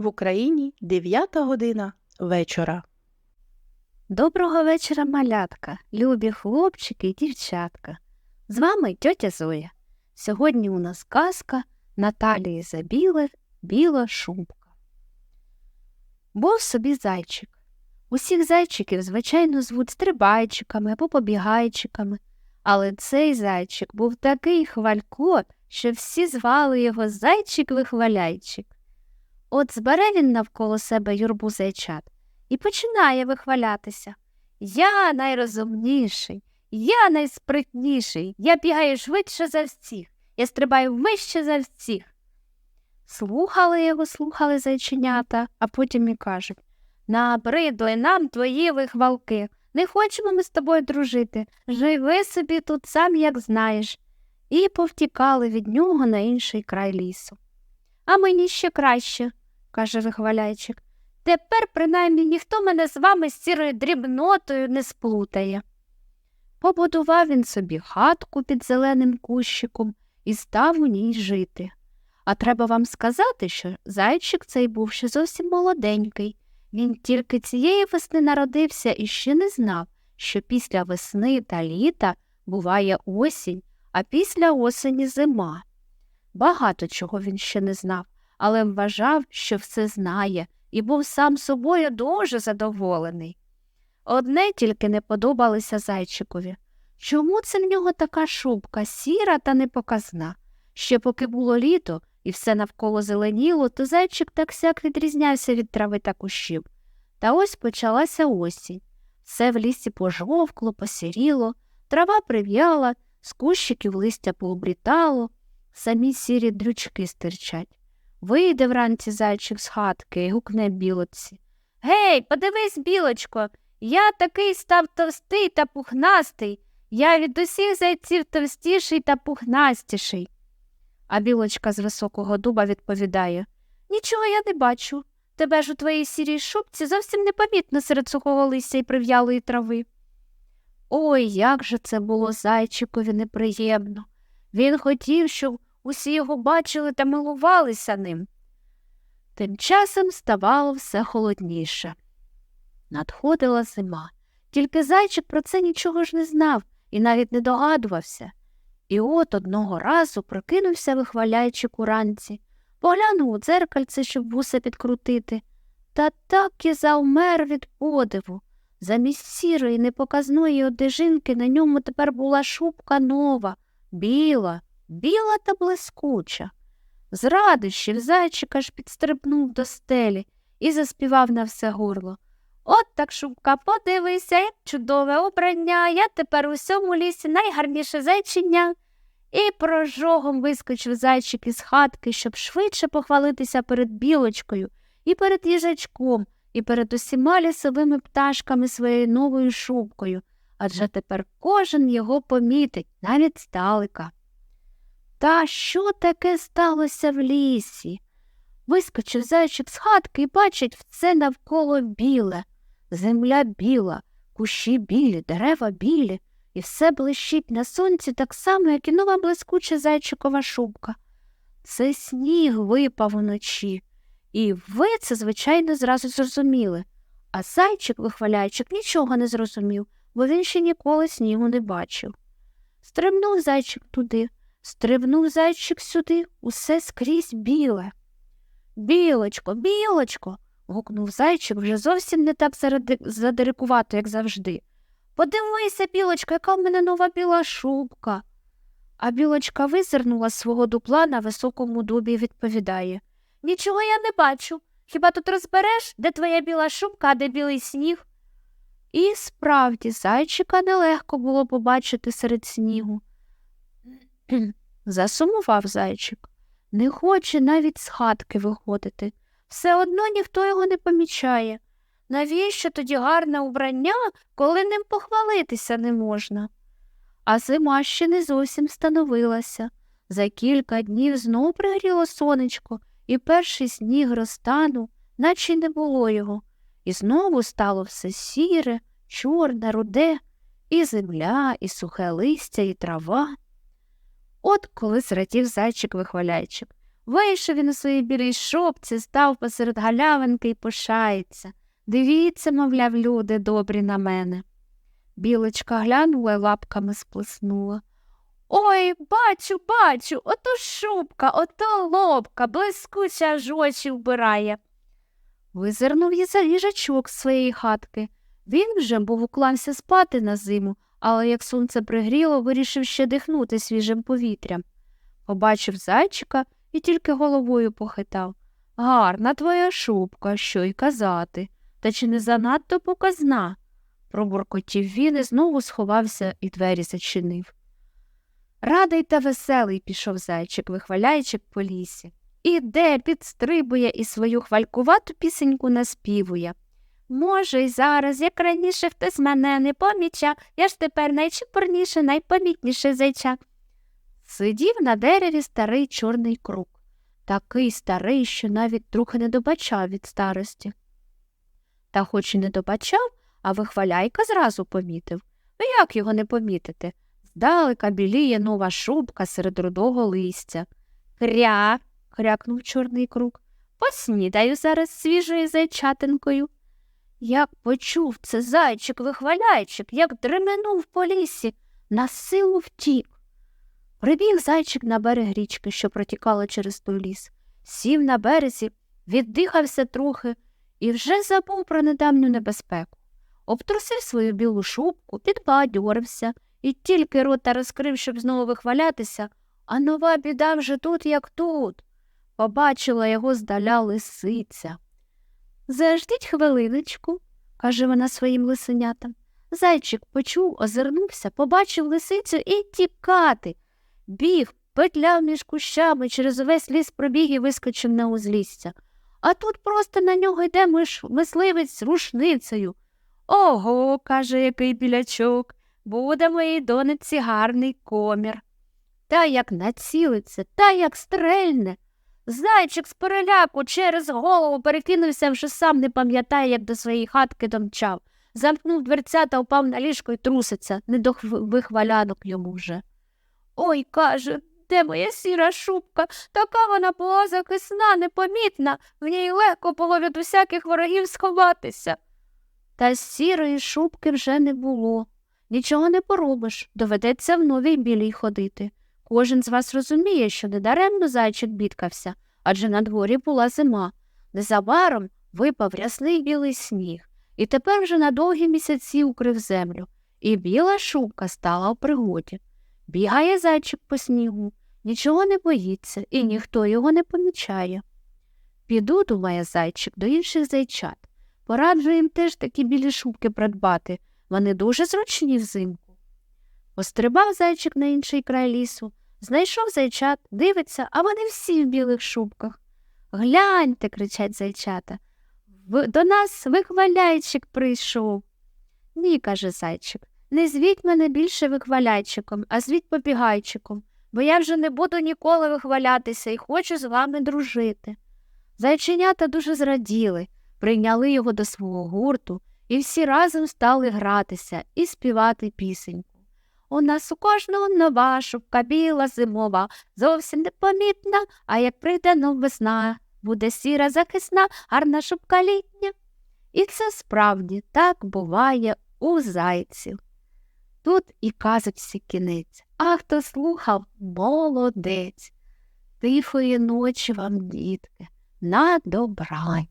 В Україні 9 година вечора. Доброго вечора, малятка, любі хлопчики і дівчатка. З вами тьотя Зоя. Сьогодні у нас казка Наталії Забілих Біла шубка. Був собі зайчик. Усіх зайчиків, звичайно, звуть стрибайчиками або побігайчиками, але цей зайчик був такий хвалько, що всі звали його зайчик-вихваляйчик. От збере він навколо себе юрбу зайчат і починає вихвалятися. Я найрозумніший, я найспритніший, я бігаю швидше за всіх, я стрибаю вище за всіх. Слухали його, слухали зайченята, а потім і кажуть Набридли нам твої вихвалки. Не хочемо ми з тобою дружити. Живи собі тут сам, як знаєш. І повтікали від нього на інший край лісу. А мені ще краще, каже вихваляйчик. Тепер, принаймні, ніхто мене з вами з сірою дрібнотою не сплутає. Побудував він собі хатку під зеленим кущиком і став у ній жити. А треба вам сказати, що зайчик цей був ще зовсім молоденький. Він тільки цієї весни народився і ще не знав, що після весни та літа буває осінь, а після осені зима. Багато чого він ще не знав, але вважав, що все знає, і був сам собою дуже задоволений. Одне тільки не подобалося зайчикові. Чому це в нього така шубка сіра та непоказна? Ще поки було літо і все навколо зеленіло, то зайчик так сяк відрізнявся від трави та кущів. Та ось почалася осінь. Все в лісі пожовкло, посіріло, трава прив'яла, з кущиків листя пообрітало, самі сірі дрючки стирчать. Вийде вранці зайчик з хатки і гукне білоці. Гей, подивись, білочко, я такий став товстий та пухнастий. Я від усіх зайців товстіший та пухнастіший. А білочка з високого дуба відповідає Нічого я не бачу. Тебе ж у твоїй сірій шубці зовсім непомітно серед сухого листя і прив'ялої трави. Ой, як же це було зайчикові неприємно. Він хотів, щоб усі його бачили та милувалися ним. Тим часом ставало все холодніше. Надходила зима, тільки зайчик про це нічого ж не знав і навіть не догадувався. І от одного разу прокинувся вихваляючик уранці, поглянув у дзеркальце, щоб вуса підкрутити, та так і завмер від подиву. Замість сірої непоказної одежинки на ньому тепер була шубка нова, біла, біла та блискуча. З радощів зайчик аж підстрибнув до стелі і заспівав на все горло. От так, шубка, подивися, як чудове обрання. Я тепер у всьому лісі найгарніше зайчиня. І прожогом вискочив зайчик із хатки, щоб швидше похвалитися перед білочкою, і перед їжачком, і перед усіма лісовими пташками своєю новою шубкою, адже тепер кожен його помітить, навіть здалека. Та що таке сталося в лісі? Вискочив зайчик з хатки і бачить все навколо біле. Земля біла, кущі білі, дерева білі, і все блищить на сонці так само, як і нова блискуча зайчикова шубка. Це сніг випав уночі, і ви це, звичайно, зразу зрозуміли. А зайчик, вихваляйчик, нічого не зрозумів, бо він ще ніколи снігу не бачив. Стрибнув зайчик туди, стрибнув зайчик сюди, усе скрізь біле. Білочко, білочко. гукнув зайчик вже зовсім не так задирикувато, як завжди. Подивися, білочка, яка в мене нова біла шубка. А білочка визирнула свого дупла на високому дубі і відповідає Нічого я не бачу. Хіба тут розбереш, де твоя біла шубка, а де білий сніг? І справді зайчика нелегко було побачити серед снігу. Засумував зайчик. Не хоче навіть з хатки виходити. Все одно ніхто його не помічає. Навіщо тоді гарне убрання, коли ним похвалитися не можна? А зима ще не зовсім становилася. За кілька днів знов пригріло сонечко, і перший сніг розтанув, наче й не було його, і знову стало все сіре, чорне, руде, і земля, і сухе листя, і трава. От коли зрадів зайчик вихваляйчик. Вийшов він у своїй білій шопці, став посеред галявинки і пишається. Дивіться, мовляв, люди добрі на мене. Білочка глянула й лапками сплеснула. Ой, бачу, бачу, ото шубка, ото лобка, блискуча аж очі вбирає. Визирнув їза- їжачок з своєї хатки. Він вже був уклався спати на зиму, але як сонце пригріло, вирішив ще дихнути свіжим повітрям. Побачив зайчика і тільки головою похитав. Гарна твоя шубка, що й казати. Та чи не занадто показна? Пробуркотів він і знову сховався і двері зачинив. Радий та веселий пішов зайчик, вихваляючи по лісі. Іде, підстрибує і свою хвалькувату пісеньку наспівує. Може, й зараз, як раніше хтось мене не помічав, я ж тепер найчепурніше, найпомітніше зайча. Сидів на дереві старий чорний круг, такий старий, що навіть трохи не добачав від старості. Та хоч і не добачав, а вихваляйка зразу помітив. Ну як його не помітити? Здалека біліє нова шубка серед рудого листя. Кря. крякнув чорний круг. Поснідаю зараз свіжою зайчатинкою. Як почув це зайчик вихваляйчик, як дременув по лісі, на силу втік. Прибіг зайчик на берег річки, що протікала через той ліс, сів на березі, віддихався трохи і вже забув про недавню небезпеку. Обтрусив свою білу шубку, підбадьорився і тільки рота розкрив, щоб знову вихвалятися, а нова біда вже тут, як тут. Побачила його здаля лисиця. Заждіть хвилиночку, каже вона своїм лисенятам. Зайчик почув, озирнувся, побачив лисицю і тікати. Біг, петляв між кущами, через увесь ліс пробіг і вискочив на узлісся. А тут просто на нього йде миш, мисливець з рушницею. Ого, каже який білячок, буде моїй донеці гарний комір. Та як націлиться, та як стрельне. Зайчик з переляку через голову перекинувся, вже сам не пам'ятає, як до своєї хатки домчав. Замкнув дверця та впав на ліжко і труситься, не до хв- вихвалянок йому вже. Ой, каже, де моя сіра шубка? Така вона була захисна, непомітна, в ній легко було від усяких ворогів сховатися. Та сірої шубки вже не було. Нічого не поробиш, доведеться в новій білій ходити. Кожен з вас розуміє, що недаремно зайчик бідкався, адже на дворі була зима. Незабаром випав рясний білий сніг, і тепер вже на довгі місяці укрив землю, і біла шубка стала у пригоді. Бігає зайчик по снігу, нічого не боїться, і ніхто його не помічає. Піду, думає зайчик, до інших зайчат. Пораджу їм теж такі білі шубки придбати. Вони дуже зручні взимку. Пострибав зайчик на інший край лісу, знайшов зайчат, дивиться, а вони всі в білих шубках. Гляньте, кричать зайчата. До нас вихваляйчик прийшов. Ні, каже зайчик, не звіть мене більше вихваляйчиком, а звіть побігайчиком, бо я вже не буду ніколи вихвалятися і хочу з вами дружити. Зайченята дуже зраділи, прийняли його до свого гурту і всі разом стали гратися і співати пісеньку. У нас у кожного нова шубка біла зимова, зовсім непомітна, а як прийде нов весна, буде сіра захисна, гарна шубка літня. І це справді так буває у зайців. Тут і казочці кінець, а хто слухав молодець. Тихої ночі вам, дітки, на добрань.